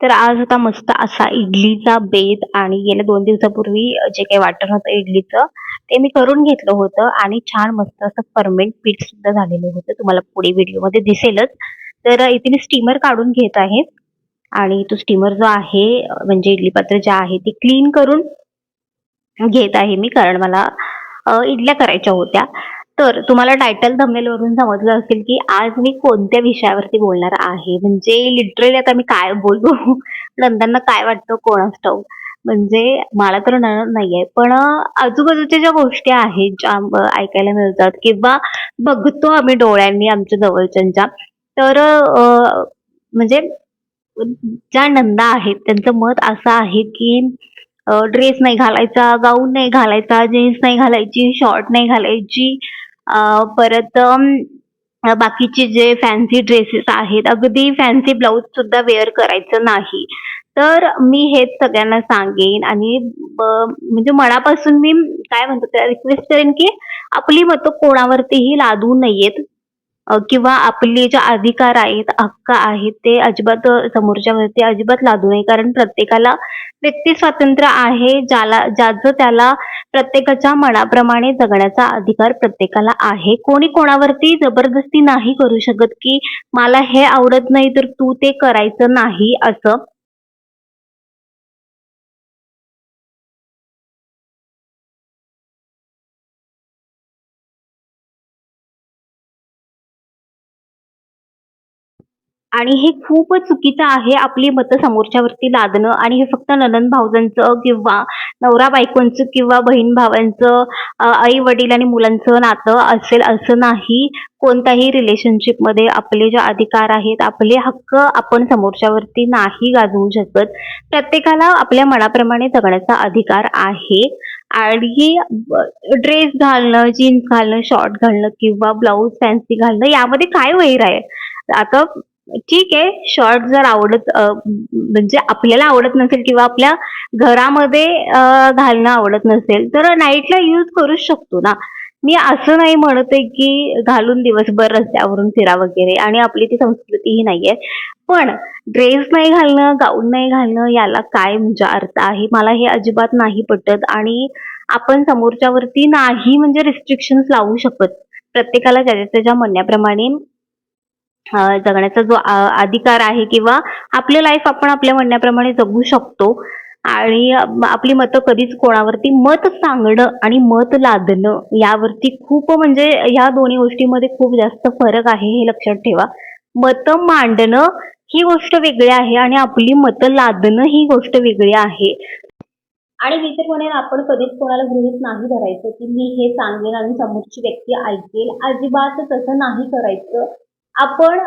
तर आज होता मस्त असा इडलीचा बेत आणि गेल्या दोन दिवसापूर्वी जे काही वाटण होतं इडलीचं ते मी करून घेतलं होतं आणि छान मस्त असं फर्मेंट पीठ सुद्धा झालेलं होतं. तुम्हाला पुढे व्हिडिओमध्ये दिसेलच. तर इथे मी स्टीमर काढून घेत आहे आणि तो स्टीमर जो आहे म्हणजे इडली पात्र जे आहे ते क्लीन करून घेत आहे मी कारण मला इडल्या करायच्या होत्या. तर तुम्हाला टायटल वरून समजलं असेल की आज मी कोणत्या विषयावरती बोलणार आहे? म्हणजे लिटरली आता मी काय बोलू? नंदांना काय वाटतं? कोणास ठाऊक म्हणजे मला तर नाहीये. पण आजूबाजूच्या ज्या गोष्टी आहेत ज्या ऐकायला मिळतात किंवा बघतो आम्ही डोळ्यांनी आमच्या जवळच्यांच्या तर म्हणजे ज्या नंदा आहेत त्यांचं मत असं आहे की ड्रेस नाही घालायचा गाऊन नाही घालायचा जीन्स नाही घालायची शॉर्ट नाही घालायची परत बाकीचे जे फॅन्सी ड्रेसेस आहेत अगदी फॅन्सी ब्लाऊज सुद्धा वेअर करायचं नाही. तर मी हेच सगळ्यांना सांगेन आणि म्हणजे मनापासून मी काय म्हणतो त्याला रिक्वेस्ट करेन की आपली मतं कोणावरतीही लादू नयेत. किंवा आपले जे अधिकार आहेत हक्क आहेत ते अजिबात समोरच्या वरती अजिबात लादू नये. कारण प्रत्येकाला व्यक्ती स्वातंत्र्य आहे ज्याला ज्याचं त्याला प्रत्येकाच्या मनाप्रमाणे जगण्याचा अधिकार प्रत्येकाला आहे. कोणी कोणावरती जबरदस्ती नाही करू शकत की मला हे आवडत नाही तर तू ते करायचं नाही असं आणि हे खूप चुकीचं आहे आपली मतं समोरच्यावरती लादणं आणि हे फक्त ननंद भाऊजांचं किंवा नवरा बायकोंचं किंवा बहीण भावांचं आई वडील आणि मुलांचं नातं असेल असं नाही. कोणत्याही रिलेशनशिपमध्ये आपले जे अधिकार आहेत आपले हक्क आपण समोरच्यावरती नाही गाजवू शकत. प्रत्येकाला आपल्या मनाप्रमाणे जगण्याचा अधिकार आहे. आणि ड्रेस घालणं जीन्स घालणं शॉर्ट घालणं किंवा ब्लाऊज फॅन्सी घालणं यामध्ये काय वैर आहे? आता ठीक आहे. शॉर्ट जर आवडत म्हणजे आपल्याला आवडत नसेल किंवा आपल्या घरामध्ये घालणं आवडत नसेल तर नाईटला यूज करूच शकतो ना. मी असं नाही म्हणत आहे की घालून दिवसभर रस्त्यावरून फिरा वगैरे आणि आपली ती संस्कृतीही नाहीये. पण ड्रेस नाही घालणं गाऊन नाही घालणं याला काय म्हणजे अर्थ आहे? मला हे अजिबात नाही पटत आणि आपण समोरच्यावरती नाही म्हणजे रिस्ट्रिक्शन लावू शकत. प्रत्येकाला त्याच्या त्याच्या म्हणण्याप्रमाणे जगण्याचा जो अधिकार आहे किंवा आपली लाईफ आपण आपल्या म्हणण्याप्रमाणे जगू शकतो. आणि आपली मतं कधीच कोणावरती मत सांगणं आणि मत लादणं यावरती खूप म्हणजे ह्या दोन्ही गोष्टीमध्ये खूप जास्त फरक आहे हे लक्षात ठेवा. मतं मांडणं ही गोष्ट वेगळी आहे आणि आपली मतं लादणं ही गोष्ट वेगळी आहे. आणि मी तर म्हणेन आपण कधीच कोणाला गृहित नाही धरायचं की मी हे सांगेन आणि समोरची व्यक्ती ऐकेल. अजिबात तसं नाही करायचं. आपण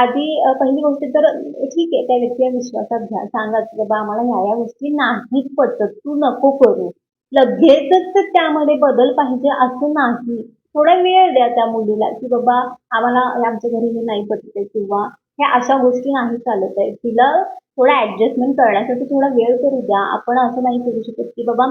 आधी पहिली गोष्ट तर ठीक आहे त्या व्यक्तीला विश्वासात घ्या. सांगा की बाबा आम्हाला ह्या या गोष्टी नाहीच पटत तू नको करू. लगेचच त्यामध्ये बदल पाहिजे असं नाही. थोडा वेळ द्या त्या मुलीला की बाबा आम्हाला आमच्या घरी हे नाही पटत आहे किंवा ह्या अशा गोष्टी नाही चालत आहे तिला थोडा ऍडजस्टमेंट करण्यासाठी थोडा वेळ करू द्या. आपण असं नाही करू शकत की बाबा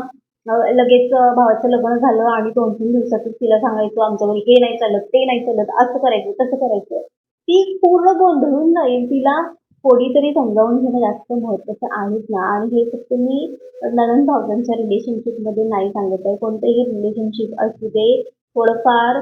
लगेच भावाचं लग्न झालं आणि दोन तीन दिवसातच तिला सांगायचं आमच्या घरी हे नाही चालत ते नाही चालत असं करायचं तसं करायचं. ती पूर्ण गोंधळून जाईल तिला कोणीतरी समजावून घेणं जास्त महत्वाचं आहेच ना. आणि हे फक्त मी ननंद भावजांच्या रिलेशनशिपमध्ये नाही सांगत आहे. कोणतंही रिलेशनशिप असू दे थोडंफार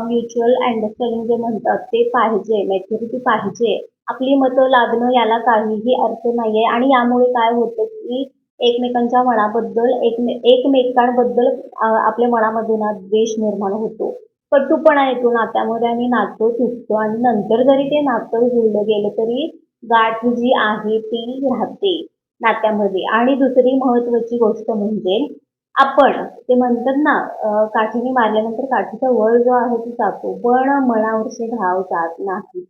म्युच्युअल अंडरस्टँडिंग जे म्हणतात ते पाहिजे मॅच्युरिटी पाहिजे. आपली मतं लागणं याला काहीही अर्थ नाही आहे आणि यामुळे काय होतं की एकमेकांच्या मनाबद्दल एकमे एकमेकांबद्दल आपल्या मनामध्ये ना द्वेष निर्माण होतो. कटूपणा येतो नात्यामध्ये आणि नातं तुटतो आणि नंतर जरी ते नातं जुळलं गेलं तरी गाठ जी आहे ती राहते नात्यामध्ये. आणि दुसरी महत्वाची गोष्ट म्हणजे आपण ते म्हणतात ना काठीने मारल्यानंतर काठीचा वळ जो आहे तो जातो पण मनावरचे घाव जात नाही.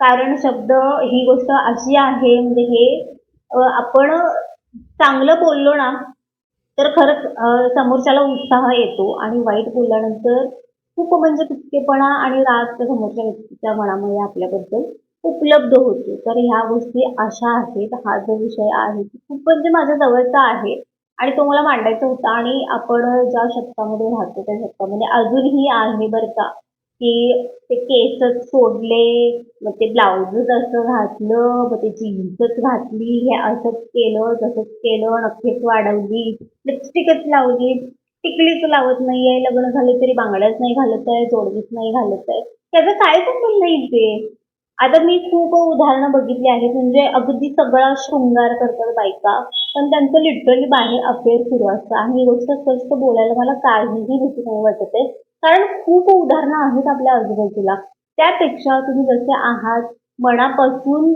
कारण शब्द ही गोष्ट अशी आहे म्हणजे हे आपण चांगलं बोललो ना तर खरंच समोरच्याला उत्साह येतो आणि वाईट बोलल्यानंतर खूप म्हणजे तुटकेपणा आणि राग समोरच्या व्यक्तीच्या मनामध्ये आपल्याबद्दल उपलब्ध होतो. तर ह्या गोष्टी अशा आहेत. हा जो विषय आहे खूप म्हणजे माझ्या जवळचा आहे आणि तो मला मांडायचा होता आणि आपण ज्या शतकामध्ये राहतो त्या शतकामध्ये अजूनही आहे बरं का. की ते केसच सोडले मग ते ब्लाऊजच असं घातलं मग ते जीन्सच घातली हे असंच केलं तसंच केलं नक्कीच वाढवली. लिपस्टिकच लावली. टिकलीच लावत नाहीये लग्न झाले तरी बांगड्याच नाही घालत आहे जोडवीच नाही घालत आहे. त्याचं काय संबंध नाही ते आता मी खूप उदाहरणं बघितली आहेत. म्हणजे अगदी सगळा शृंगार करतात बायका पण त्यांचं लिटरली बाहेर अफेअर सुरू असतं. आणि ही गोष्ट स्पष्ट बोलायला मला काहीही भीती नाही वाटत आहे. कारण खूप उदाहरणं आहेत आपल्या आजूबाजूला. त्यापेक्षा तुम्ही जसे आहात मनापासून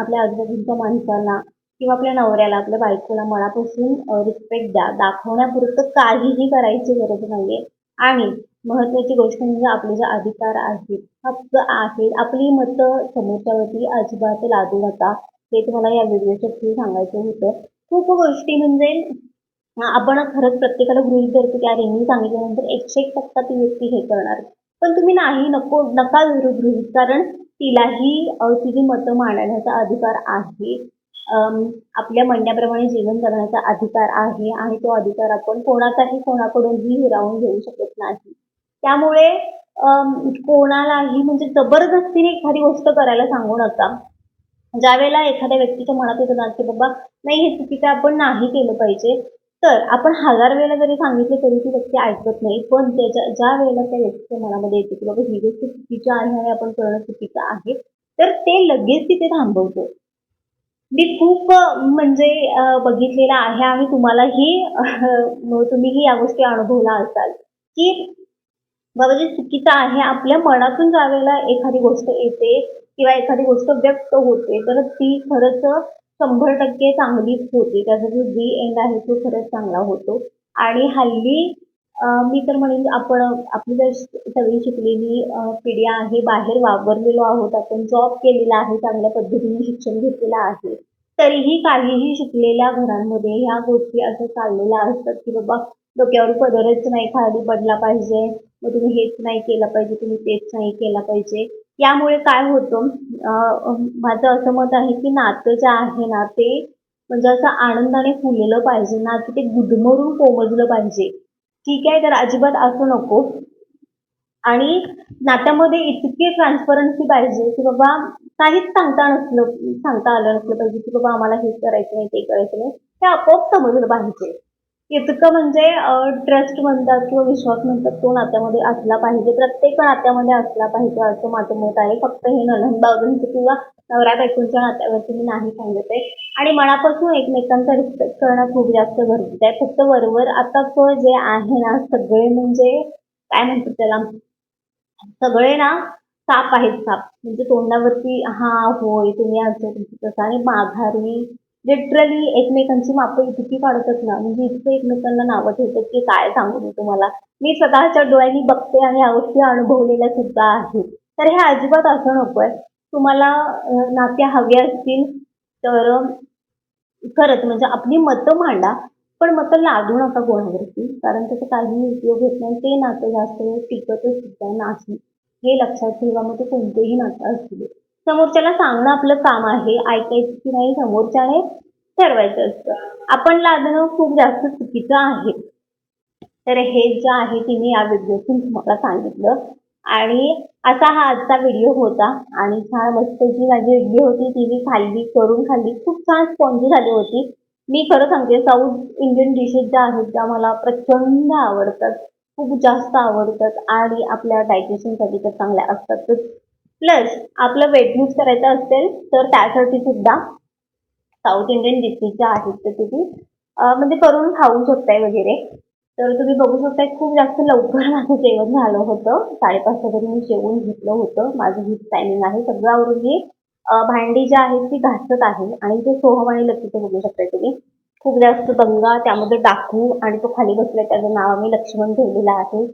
आपल्या आजूबाजूच्या माणसांना किंवा आपल्या नवऱ्याला आपल्या बायकोला मनापासून रिस्पेक्ट द्या. दाखवण्यापुरतं काहीही करायची गरज नाहीये. आणि महत्वाची गोष्ट म्हणजे आपले जे अधिकार आहेत हक्क आहेत आपली मतं समोरच्यावरती अजिबात लादू नका. हे तुम्हाला या व्हिडिओच्या थ्रू सांगायचं होतं. खूप गोष्टी म्हणजे आपण खरंच प्रत्येकाला गृहीत धरतो की अरे मी सांगितल्यानंतर एकशे एक टक्का ती व्यक्ती हे करणार. पण तुम्ही नाही नको नका धरू गृहीत कारण तिलाही तिची मतं मांडण्याचा अधिकार आहे. आपल्या म्हणण्याप्रमाणे जीवन जगण्याचा अधिकार आहे आणि तो अधिकार आपण कोणाचाही कोणाकडूनही हिरावून घेऊ शकत नाही. त्यामुळे कोणालाही म्हणजे जबरदस्तीने एखादी गोष्ट करायला सांगू नका. ज्या वेळेला एखाद्या व्यक्तीच्या मनात येतं ना की बाबा नाही हे चुकीचं आपण नाही केलं पाहिजे. तर आपण हजार वेळेला जरी सांगितले तरी ती व्यक्ती ऐकत नाही पण त्याच्या ज्या वेळेला त्या व्यक्तीच्या मनामध्ये येते की बाबा ही गोष्ट चुकीची आहे आणि आपण करणं चुकीचं आहे तर ते लगेच तिथे थांबवतो. मी खूप म्हणजे बघितलेलं आहे आणि तुम्हालाही तुम्हीही या गोष्टी अनुभवला असाल की बाबा जे चुकीचं आहे आपल्या मनातून ज्या वेळेला एखादी गोष्ट येते किंवा एखादी गोष्ट व्यक्त होते तर ती खरंच शंभर टक्के चांगलीच होती. त्याचा जो जी एंड आहे तो खरंच चांगला होतो. आणि हल्ली मी तर म्हणेन आपण आपली जर सगळी शिकलेली पिढी आहे बाहेर वावरलेलो आहोत आपण जॉब केलेला आहे चांगल्या पद्धतीने शिक्षण घेतलेलं आहे तरीही काहीही शिकलेल्या घरांमध्ये ह्या गोष्टी असं चाललेल्या असतात की बाबा डोक्यावर पदरच नाही खाली पडला पाहिजे मग तुम्ही हेच नाही केलं पाहिजे तुम्ही तेच नाही केलं पाहिजे. यामुळे काय होतं? माझं असं मत आहे की नातं जे आहे ना ते म्हणजे असं आनंदाने फुललं पाहिजे ना की ते गुदमरून कोमजलं पाहिजे. ठीक आहे तर अजिबात असं नको. आणि नात्यामध्ये इतकी ट्रान्सपरन्सी पाहिजे की बाबा काहीच सांगता नसलं सांगता आलं नसलं पाहिजे की बाबा आम्हाला हे करायचं नाही ते करायचं नाही. ते आपोआप समजलं पाहिजे. इतकं म्हणजे ट्रस्ट म्हणतात किंवा विश्वास म्हणतात तो नात्यामध्ये असला पाहिजे. प्रत्येक नात्यामध्ये असला पाहिजे असं माझं मत आहे. फक्त हे ननंद भावजांचं किंवा नवरा बायकोंच्या नात्यावरती मी नाही सांगत आहे. आणि मनापासून एकमेकांचा रिस्पेक्ट करणं खूप जास्त गरजेचं आहे. फक्त वरवर आता जे आहे ना सगळे म्हणजे काय म्हणतात त्याला? सगळे ना साप आहेत साप. म्हणजे तोंडावरती हा होय तुम्ही असं तुमचं तसं. आणि माघारी लिटरली एकमेकांची मापं इतकी काढतात ना म्हणजे इतकं एकमेकांना नावं ठेवतात की काय सांगू मी तुम्हाला. मी स्वतःच्या डोळ्यांनी बघते आणि या गोष्टी अनुभवलेल्या सुद्धा आहे. तर हे अजिबात असं नको आहे तुम्हाला नात्या नाते हवे असतील तर खरंच म्हणजे आपली मतं मांडा पण मतं लादू नका कोणावरती कारण त्याचा काही उपयोग होत नाही. ते नातं जास्त वेळ टिकतच सुद्धा नाही. हे लक्षात ठेवा मग ते कोणतेही नातं असू दे. समोरच्याला सांगणं आपलं काम आहे ऐकायचं की नाही समोरच्याने ठरवायचं असतं. आपण लादणं खूप जास्त चुकीचं आहे. तर हे जे आहे ते मी या व्हिडिओतून तुम्हाला सांगितलं. आणि असा हा आजचा व्हिडिओ होता आणि छान मस्त जी माझी इडली होती ती मी खाल्ली करून खाल्ली. खूप छान स्पॉन्जी झाली होती. मी खरं सांगते साऊथ इंडियन डिशेस ज्या आहेत त्या मला प्रचंड आवडतात. खूप जास्त आवडतात आणि आपल्या डायजेशनसाठी तर चांगल्या असतातच. प्लस आपलं वेट लूज करायचं असेल तर त्यासाठी सुद्धा साऊथ इंडियन डिशेसच्या आहेत तर तुम्ही म्हणजे करून खाऊ शकताय वगैरे. तर तुम्ही बघू शकताय खूप जास्त लवकर माझं जेवण झालं होतं. साडेपाचच्या तरी मी जेवून घेतलं होतं. माझं हीच टायमिंग आहे. सगळं आवरून मी भांडी जी आहेत ती घासत आहे. आणि ते सोहम आणि लक्ष्मीचं बघू शकताय तुम्ही. खूप जास्त दंगा त्यामध्ये डाकू आणि तो खाली बसलाय त्याचं नाव आम्ही लक्ष्मण ठेवलेलं आहे.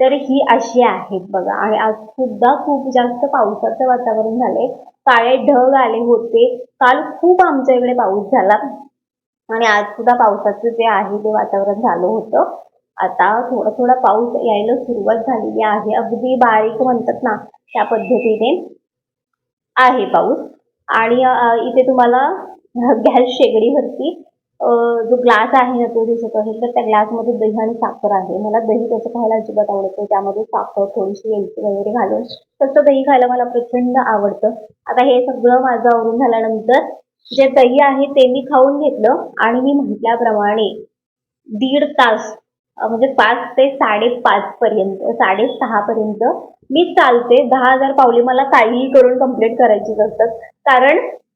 तर ही अशी आहेत बघा. आणि आज सुद्धा खूप जास्त पावसाचं वातावरण झालंय. काळे ढग आले होते. काल खूप आमच्या इकडे पाऊस झाला. आणि आज सुद्धा पावसाचं जे आहे ते वातावरण झालं होतं. आता थोडा थोडा पाऊस यायला सुरुवात झालेली आहे. अगदी बारीक म्हणतात ना त्या पद्धतीने आहे पाऊस. आणि इथे तुम्हाला गॅस शेगडीवरती जो ग्लास आहे ना तो दिसत असेल तर त्या ग्लासमध्ये दही आणि साखर आहे. मला दही तसं खायला अजिबात आवडत नाही. त्यामध्ये साखर थोडीशी वेलची वगैरे घालून तसं दही खायला मला प्रचंड आवडतं. आता हे सगळं माझं आवरून झाल्यानंतर जे दही आहे ते मी खाऊन घेतलं आणि मी म्हटल्याप्रमाणे दीड तास म्हणजे पाच ते साडेपाच पर्यंत साडेसहा पर्यंत मी चालते. दहा हजार पावले मला काहीही करून कंप्लीट करायचीच असतात. कारण